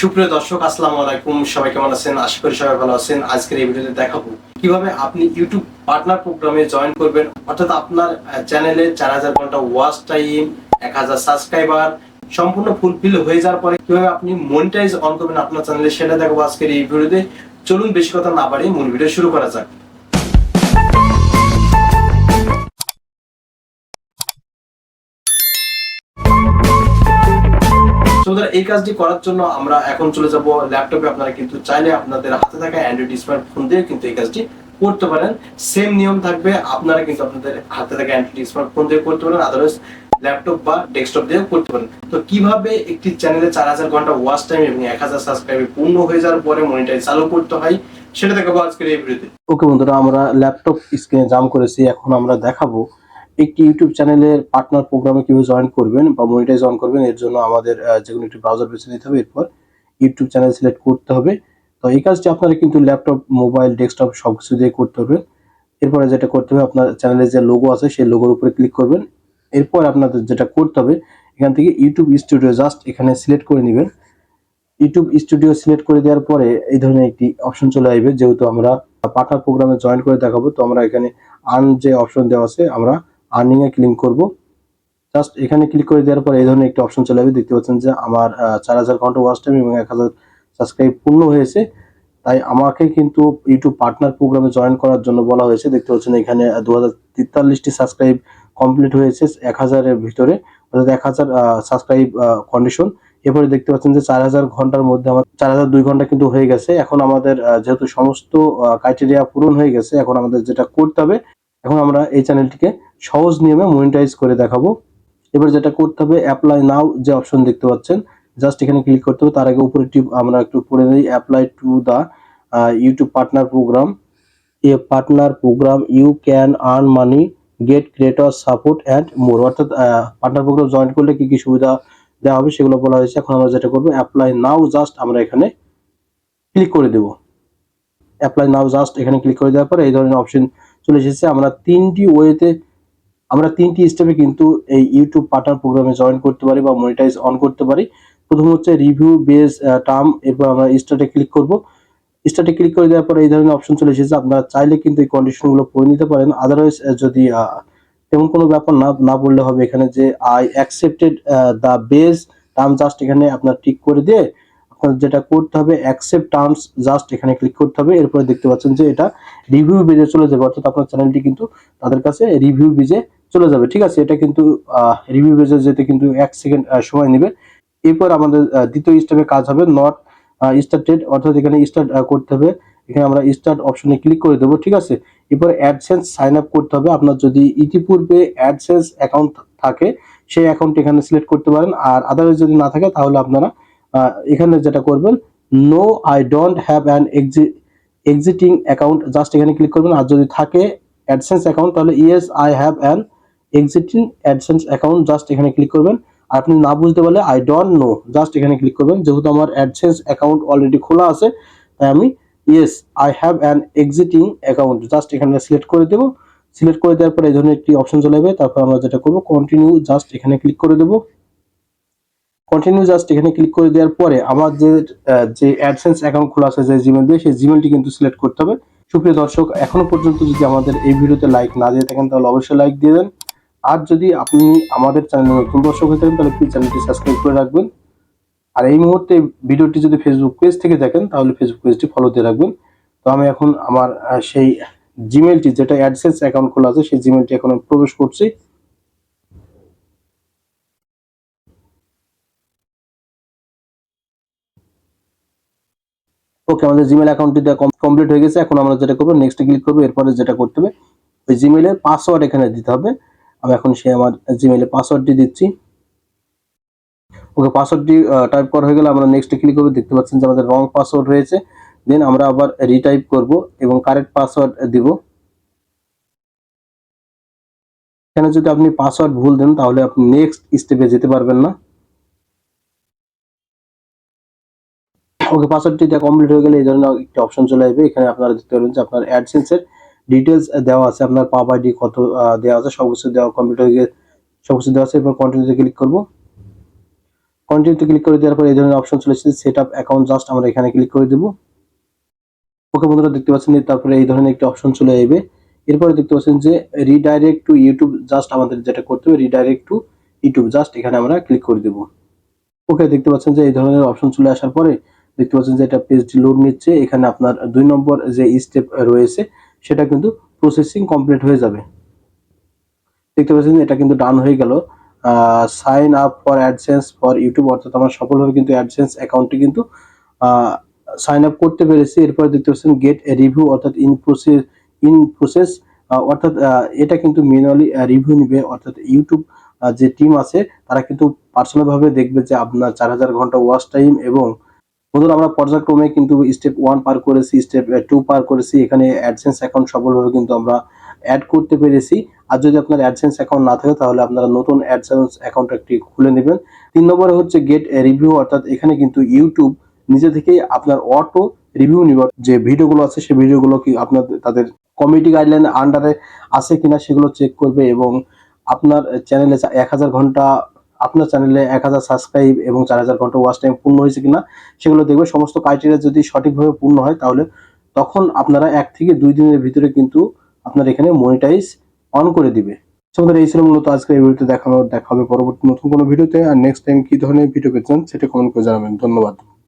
সুপ্রিয় দর্শক, আসসালামু আলাইকুম। সবাই কেমন আছেন? আশা করি সবাই ভালো আছেন। আজকের এই ভিডিওতে দেখাবো কীভাবে আপনি ইউটিউব পার্টনার প্রোগ্রামে জয়েন করবেন। অর্থাৎ আপনার চ্যানেলে চার হাজার ঘণ্টা ওয়াচ টাইম এক হাজার সাবস্ক্রাইবার সম্পূর্ণ ফুলফিল হয়ে যাওয়ার পরে কীভাবে আপনি মনিটাইজ অন করবেন আপনার চ্যানেলে সেটা দেখাবো আজকের এই ভিডিওতে। চলুন, বেশি কথা না বাড়িয়ে মূল ভিডিও শুরু করা যাক। বন্ধুরা, এই কাজটি করার জন্য আমরা এখন চলে যাব ল্যাপটপে। আপনারা কিন্তু চাইলে আপনাদের হাতে থাকা অ্যান্ড্রয়েড স্মার্টফোন দিয়ে কিন্তু এই কাজটি করতে পারেন। সেম নিয়ম থাকবে আপনারা কিন্তু আপনাদের হাতে থাকা অ্যান্ড্রয়েড স্মার্টফোন দিয়ে করতে পারেন আদারওয়াইজ ল্যাপটপ বা ডেস্কটপ দিয়েও করতে পারেন। তো কীভাবে একটি চ্যানেলে চার হাজার ঘণ্টা ওয়াচ টাইম এবং এক হাজার সাবস্ক্রাইব পূর্ণ হয়ে যাওয়ার পরে মনিটাইজ চালু করতে হয় সেটা দেখাবো আজকের এই ভিডিওতে ওকে বন্ধুরা আমরা ল্যাপটপ স্ক্রিনে জাম করেছি এখন আমরা দেখাবো একটি ইউটিউব চ্যানেলের পার্টনার প্রোগ্রামে কীভাবে জয়েন করবেন বা মনিটাইজ অন করবেন, এর জন্য আমাদের যে কোনো একটি ব্রাউজার বেছে নিতে হবে। এরপর ইউটিউব চ্যানেল সিলেক্ট করতে হবে। তো এই কাজটি আপনারা কিন্তু ল্যাপটপ মোবাইল ডেস্কটপ সব কিছু দিয়ে করতে হবে এরপরে যেটা করতে হবে, আপনার চ্যানেলের যে লোগো আছে, সেই লোগোর উপরে ক্লিক করবেন। এরপর আপনাদের যেটা করতে হবে, এখান থেকে ইউটিউব স্টুডিও জাস্ট এখানে সিলেক্ট করে নেবেন। ইউটিউব স্টুডিও সিলেক্ট করে দেওয়ার পরে এই ধরনের একটি অপশন চলে আসবে। যেহেতু আমরা পার্টনার প্রোগ্রামে জয়েন করে দেখাবো, তো আমরা এখানে আর্ন যে অপশন দেওয়া আছে, আমরা আর্নিং এ ক্লিক করব। জাস্ট এখানে ক্লিক করে দেওয়ার পর এই ধরনের একটি অপশন চলে আসবে। দেখতে পাচ্ছেন যে আমার চার হাজার ঘণ্টা ওয়াচ টাইম এবং এক হাজার সাবস্ক্রাইব পূর্ণ হয়েছে। তাই আমাকে কিন্তু ইউটিউব পার্টনার প্রোগ্রামে জয়েন করার জন্য বলা হয়েছে। দেখতে পাচ্ছেন এখানে দু হাজার তেতাল্লিশটি সাবস্ক্রাইব কমপ্লিট হয়েছে এক হাজারের ভিতরে। অর্থাৎ এক হাজার সাবস্ক্রাইব কন্ডিশন এরপরে দেখতে পাচ্ছেন যে চার হাজার ঘণ্টার মধ্যে আমার, চার হাজার দুই ঘণ্টা কিন্তু হয়ে গেছে। এখন আমাদের যেহেতু সমস্ত ক্রাইটেরিয়া পূরণ হয়ে গেছে, এখন আমাদের যেটা করতে হবে, এখন আমরা এই চ্যানেলটিকে সহজ নিয়মে মনিটাইজ করে দেখাবো। এবার যেটা করতে হবে অ্যাপ্লাই নাও যে অপশন দেখতে পাচ্ছেন জাস্ট এখানে ক্লিক করতে হবে, তার আগে উপরে আমরা একটু পড়ে নিই apply to the YouTube partner program A partner program you can earn money get creator support and more অর্থাৎ পার্টনার প্রোগ্রাম জয়েন করলে কি কি সুবিধা দেওয়া হবে সেগুলো বলা হয়েছে। এখন আমরা যেটা করব অ্যাপ্লাই নাও জাস্ট আমরা এখানে ক্লিক করে দেব। অ্যাপ্লাই নাও জাস্ট এখানে ক্লিক করে দেওয়ার পরে এই ধরনের অপশন চলে এসেছে। আমরা তিনটি ওয়েতে আমরা তিনটি স্টেপে কিন্তু এই ইউটিউব পার্টনার প্রোগ্রামে জয়েন করতে পারি বা মনিটাইজ অন করতে পারি। প্রথম হচ্ছে রিভিউ বেস টার্ম এরপর আমরা স্টার্টে ক্লিক করব। স্টার্টে ক্লিক করে দেওয়ার পরে এই ধরনের অপশন চলে এসেছে। আপনারা চাইলে কিন্তু এই কন্ডিশনগুলো পড়ে নিতে পারেন। আদারওয়াইজ যদি তেমন কোনো ব্যাপার না না বললে হবে এখানে যে I accepted the base term just এখানে আপনার টিক করে দিয়ে আপনার যেটা করতে হবে অ্যাকসেপ্ট টার্মস জাস্ট এখানে ক্লিক করতে হবে। এরপরে দেখতে পাচ্ছেন যে এটা রিভিউ বেজে চলে যাবে। অর্থাৎ আপনার চ্যানেলটি কিন্তু তাদের কাছে রিভিউ বেজে চলে যাবে, ঠিক আছে? এটা কিন্তু রিভিউ বেজে যেতে কিন্তু এক সেকেন্ড সময় নেবে। এরপর আমাদের দ্বিতীয় স্টেপে কাজ হবে নট স্টার্টেড অর্থাৎ এখানে স্টার্ট করতে হবে। এখানে আমরা স্টার্ট অপশনে ক্লিক করে দেবো, ঠিক আছে? এরপর অ্যাডসেন্স সাইন আপ করতে হবে। আপনার যদি ইতিপূর্বে অ্যাডসেন্স অ্যাকাউন্ট থাকে, সেই অ্যাকাউন্ট এখানে সিলেক্ট করতে পারেন। আর আদারওয়াইজ যদি না থাকে, তাহলে আপনারা এখানে যেটা করবেন no I don't have an existing account just এখানে ক্লিক করবেন। আর যদি থাকে অ্যাডসেন্স অ্যাকাউন্ট তাহলে yes I have an existing AdSense account just এখানে ক্লিক করবেন। আর আপনি না বুঝতে পারলে আই ডোন্ট নো জাস্ট এখানে ক্লিক করবেন। যেহেতু আমার অ্যাডসেন্স অ্যাকাউন্ট অলরেডি খোলা আছে, তাই আমি yes I have an existing account just এখানে সিলেক্ট করে দেবো। সিলেক্ট করে দেওয়ার পরে এই ধরনের একটি অপশন চলে যাবে তারপর আমরা যেটা করব কন্টিনিউ জাস্ট এখানে ক্লিক করে দেবো। কন্টিনিউ জাস্ট এখানে ক্লিক করে দেওয়ার পরে আমার যে যে অ্যাডসেন্স অ্যাকাউন্ট খোলা আছে, যে জিমেল দিয়ে, সেই জিমেলটি কিন্তু সিলেক্ট করতে হবে। সুপ্রিয় দর্শক, এখনও পর্যন্ত যদি আমাদের এই ভিডিওতে লাইক না দিয়ে থাকেন, তাহলে অবশ্যই লাইক দিয়ে দেন। আর যদি আপনি আমাদের চ্যানেলে নতুন দর্শক হয়ে থাকেন, তাহলে প্লিজ চ্যানেলটি সাবস্ক্রাইব করে রাখবেন। আর এই মুহূর্তে ভিডিওটি যদি ফেসবুক পেজ থেকে দেখেন, তাহলে ফেসবুক পেজটি ফলো দিয়ে রাখবেন। তো আমি এখন আমার সেই জিমেলটি যেটা অ্যাডসেন্স অ্যাকাউন্ট খোলা আছে, সেই জিমেলটি এখন প্রবেশ করছি। ওকে আমাদের জিমেল অ্যাকাউন্টটি কমপ্লিট হয়ে গেছে। এখন আমরা যেটা করব নেক্সট ক্লিক করব, এরপরে যেটা করতে হবে, ওই জিমেলের পাসওয়ার্ড এখানে দিতে হবে। আমি এখন সে আমার জিমেলের পাসওয়ার্ডটি দিচ্ছি। ওকে পাসওয়ার্ডটি টাইপ করা হয়ে গেলে আমরা নেক্সট ক্লিক করব, দেখতে পাচ্ছেন যে আমাদের রং পাসওয়ার্ড রয়েছে। দেন আমরা আবার রিটাইপ করব এবং কারেক্ট পাসওয়ার্ড দিব। এখানে যদি আপনি পাসওয়ার্ড ভুল দেন, তাহলে আপনি নেক্সট স্টেপে যেতে পারবেন না। ওকে পাসওয়ার্ডটি কমপ্লিট হয়ে গেলে এই ধরনের একটা অপশন চলে আসবে। এখানে আপনারা দেখতে পারবেন যে আপনার অ্যাডসেন্সের ডিটেলস দেওয়া আছে, আপনার পাপ আইডি কত দেওয়া আছে সব কিছু দেওয়া কম্পিউটার সব কিছু দেওয়া আছে, এরপর কন্টিনিউতে ক্লিক করব। কন্টিনিউতে ক্লিক করে দেওয়ার পর এই ধরনের অপশন চলে এসেছে সেট আপ অ্যাকাউন্ট জাস্ট আমরা এখানে ক্লিক করে দেবো। ওকে বন্ধুরা, দেখতে পাচ্ছেন তারপরে এই ধরনের একটি অপশন চলে আসবে এরপরে দেখতে পাচ্ছেন যে রিডাইরেক্ট টু ইউটিউব জাস্ট আমাদের যেটা করতে হবে রিডাইরেক্ট টু ইউটিউব জাস্ট এখানে আমরা ক্লিক করে দেবো। ওকে দেখতে পাচ্ছেন যে এই ধরনের অপশন চলে আসার পরে দেখতে পাচ্ছেন যে এটা পেজটি লোড নিচ্ছে। এখানে আপনার দুই নম্বর যে স্টেপ রয়েছে সেটা কিন্তু প্রসেসিং কমপ্লিট হয়ে যাবে। দেখতে পাচ্ছেন এটা কিন্তু ডান হয়ে গেল। Sign up for AdSense for YouTube অর্থাৎ আমরা সফলভাবে কিন্তু অ্যাডসেন্স অ্যাকাউন্টটি কিন্তু সাইন আপ করতে পেরেছি। এরপর দেখতে পাচ্ছেন গেট রিভিউ অর্থাৎ ইন প্রসেস ইন প্রসেস অর্থাৎ এটা কিন্তু ম্যানুয়ালি রিভিউ নিবে। অর্থাৎ ইউটিউব যে টিম আছে, তারা কিন্তু পার্সোনাল ভাবে দেখবে যে আপনার চার হাজার ঘণ্টা ওয়াচ টাইম এবং বন্ধুরা, আমরা পর্যায়ক্রমে কিন্তু স্টেপ ওয়ান পার করেছি স্টেপ টু পার করেছি। এখানে অ্যাডসেন্স অ্যাকাউন্ট সফলভাবে কিন্তু আমরা অ্যাড করতে পেরেছি। আর যদি আপনার অ্যাডসেন্স অ্যাকাউন্ট না থাকে, তাহলে আপনারা নতুন অ্যাডসেন্স অ্যাকাউন্ট একটি খুলে নেবেন। তিন নম্বরে হচ্ছে গেট রিভিউ অর্থাৎ এখানে কিন্তু ইউটিউব নিজে থেকেই আপনার অটো রিভিউ নিবে। যে ভিডিওগুলো আছে সেই ভিডিওগুলো কি আপনার, তাদের কমিটি গাইডলাইন আন্ডারে আছে কিনা সেগুলো চেক করবে এবং আপনার চ্যানেলে এক হাজার ঘণ্টা আপনার চ্যানেলে এক হাজার সাবস্ক্রাইব এবং চার হাজার ঘণ্টা ওয়াচ টাইম পূর্ণ হয়েছে কিনা সেগুলো দেখবে। সমস্ত ক্রাইটেরিয়া যদি সঠিকভাবে পূর্ণ হয় তাহলে তখন আপনারা এক থেকে দুই দিনের ভিতরে কিন্তু আপনার এখানে মনিটাইজ অন করে দিবে। বন্ধুরা, এই ছিল মূলত আজকে এই ভিডিওতে দেখানো দেখা হবে পরবর্তী নতুন কোনো ভিডিওতে। আর নেক্সট টাইম কি ধরনের ভিডিও পেতে চান সেটা কমেন্ট করে জানাবেন। ধন্যবাদ।